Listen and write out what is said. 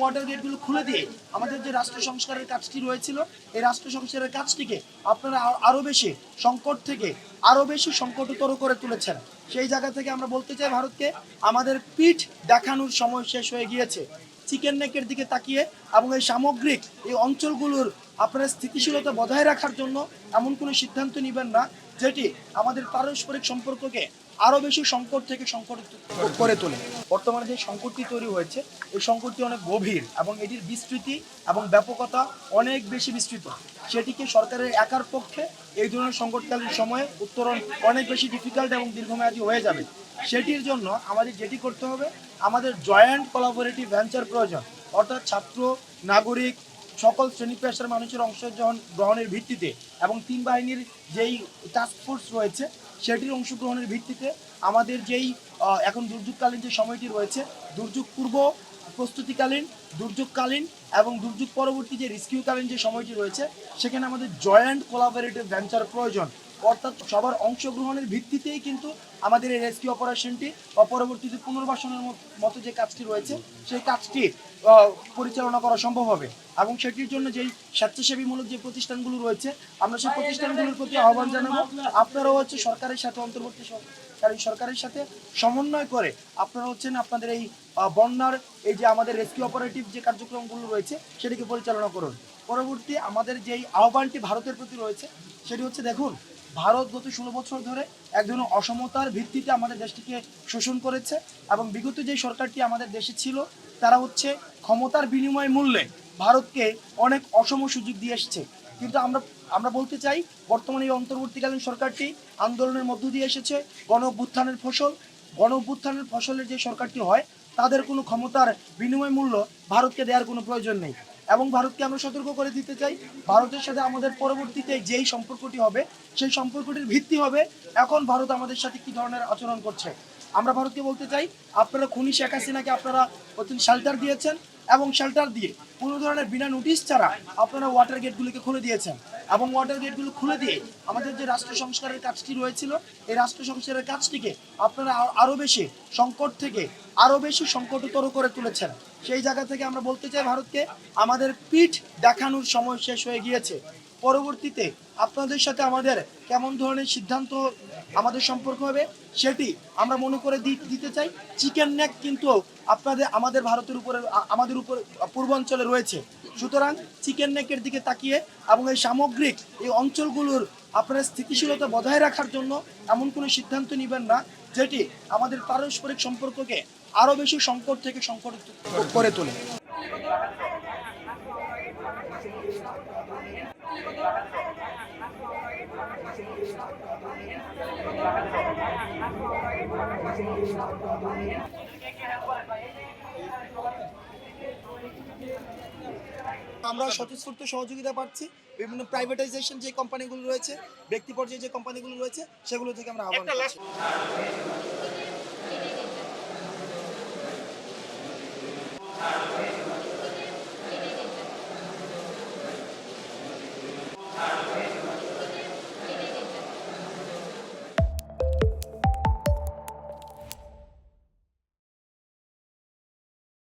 Water গেটগুলো খুলে দিয়ে আমাদের যে রাষ্ট্র সংস্কারের কাজটি রয়েছিল, এই রাষ্ট্র সংস্কারের কাজটিকে আপনারা আ- আরও বেশি সংকট থেকে আরও বেশি সংকটতর করে তুলেছেন। সেই জায়গা থেকে আমরা বলতে চাই ভারতকে, আমাদের পিঠ দেখানোর সময় শেষ হয়ে গিয়েছে। চিকেন নেকের দিকে তাকিয়ে এবং এই সামগ্রিক এই অঞ্চলগুলোর আপনারা স্থিতিশীলতা বজায় রাখার জন্য এমন কোনো সিদ্ধান্ত নেবেন না, যেটি আমাদের পারস্পরিক সম্পর্ককে আরও বেশি সংকট থেকে সংকট করে তোলে। বর্তমানে যে সংকটটি তৈরি হয়েছে এই সংকটটি অনেক গভীর এবং এটির বিস্তৃতি এবং ব্যাপকতা অনেক বেশি বিস্তৃত। সেটিকে সরকারের একার পক্ষে এই ধরনের সংকটকালীন সময়ে উত্তরণ অনেক বেশি ডিফিকাল্ট এবং দীর্ঘমেয়াদী হয়ে যাবে। সেটির জন্য আমাদের যেটি করতে হবে, আমাদের জয়েন্ট কোলাবোরেটিভ ভেঞ্চার প্রয়োজন। অর্থাৎ ছাত্র, নাগরিক, সকল শ্রেণি পেশার মানুষের অংশগ্রহণ গ্রহণের ভিত্তিতে এবং তিন বাহিনীর যেই টাস্ক ফোর্স রয়েছে সেটির অংশগ্রহণের ভিত্তিতে আমাদের যেই এখন দুর্যোগকালীন যে সময়টি রয়েছে, দুর্যোগ পূর্ব প্রস্তুতিকালীন, দুর্যোগকালীন এবং দুর্যোগ পরবর্তী যে রেস্কিউকালীন যে সময়টি রয়েছে, সেখানে আমাদের জয়েন্ট কোলাবারেটিভ ভেঞ্চার প্রয়োজন। অর্থাৎ সবার অংশগ্রহণের ভিত্তিতেই কিন্তু আমাদের এই রেস্কিউ অপারেশনটি পরবর্তীতে পুনর্বাসনের মতো যে কাজটি রয়েছে, সেই কাজটি পরিচালনা করা সম্ভব হবে। এবং সেটির জন্য যেই স্বেচ্ছাসেবীমূলক যে প্রতিষ্ঠানগুলো রয়েছে, আমরা সেই প্রতিষ্ঠানগুলোর প্রতি আহ্বান জানাব। আপনারাও হচ্ছে সরকারের সাথে, অন্তর্বর্তী সরকারি সরকারের সাথে সমন্বয় করে আপনারা হচ্ছেন আপনাদের এই বন্যার এই যে আমাদের রেস্কিউ অপারেটিভ যে কার্যক্রমগুলো রয়েছে, সেটিকে পরিচালনা করুন। পরবর্তী আমাদের যেই আহ্বানটি ভারতের প্রতি রয়েছে, সেটি হচ্ছে দেখুন ভারত গত ষোলো বছর ধরে এক ধরনের অসমতার ভিত্তিতে আমাদের দেশটিকে শোষণ করেছে এবং বিগত যে সরকারটি আমাদের দেশে ছিল, তারা হচ্ছে ক্ষমতার বিনিময় মূল্যে ভারতকে অনেক অসম সুযোগ দিয়ে এসছে। কিন্তু আমরা আমরা বলতে চাই, বর্তমানে এই অন্তর্বর্তীকালীন সরকারটি আন্দোলনের মধ্য দিয়ে এসেছে গণ অভ্যুত্থানের ফসল গণ অভ্যুত্থানের ফসলের যে সরকারটি হয়, তাদের কোনো ক্ষমতার বিনিময় মূল্য ভারতকে দেওয়ার কোনো প্রয়োজন নেই। এবং ভারতকে আমরা সতর্ক করে দিতে চাই। ভারতের সাথে আমাদের পরবর্তীতে যেই সম্পর্কটি হবে, সেই সম্পর্কটির ভিত্তি হবে এখন ভারত আমাদের সাথে কি ধরনের আচরণ করছে। আমরা ভারতকে বলতে চাই, আপনারা খুনি শেখ হাসিনাকে আপনারা শেল্টার দিয়েছেন। এবং শেল্টার দিয়ে কোনো ধরনের বিনা নোটিশ ছাড়া আপনারা ওয়াটার গেটগুলিকে খুলে দিয়েছেন। এবং ওয়াটার গেটগুলো খুলে দিয়ে আমাদের যে রাষ্ট্র সংস্কারের কাজটি রয়েছিল, এই রাষ্ট্র সংস্কারের কাজটিকে আপনারা আ- আরও বেশি সংকট থেকে, আরও বেশি সংকটতর করে তুলেছেন। সেই জায়গা থেকে আমরা বলতে চাই ভারতকে, আমাদের পিঠ দেখানোর সময় শেষ হয়ে গিয়েছে। পরবর্তীতে আপনাদের সাথে আমাদের কেমন ধরনের সিদ্ধান্ত আমাদের সম্পর্ক হবে, সেটি আমরা মনে করে দিতে চাই। চিকেন নেক কিন্তু আপনাদের আমাদের ভারতের উপরে আ- আমাদের উপর পূর্বাঞ্চলে রয়েছে। সুতরাং চিকেন নেকের দিকে তাকিয়ে এবং এই সামগ্রিক এই অঞ্চলগুলোর আপনারা স্থিতিশীলতা বজায় রাখার জন্য এমন কোনো সিদ্ধান্ত নেবেন না, যেটি আমাদের পারস্পরিক সম্পর্ককে আরও বেশি সংকট থেকে সংকট করে তোলে। আমরা স্বতঃস্ফূর্ত সহযোগিতা পাচ্ছি। বিভিন্ন প্রাইভেটাইজেশন যে কোম্পানিগুলো রয়েছে ব্যক্তি পর্যায়ে যে কোম্পানিগুলো রয়েছে সেগুলো থেকে আমরা আহ্বান করছি।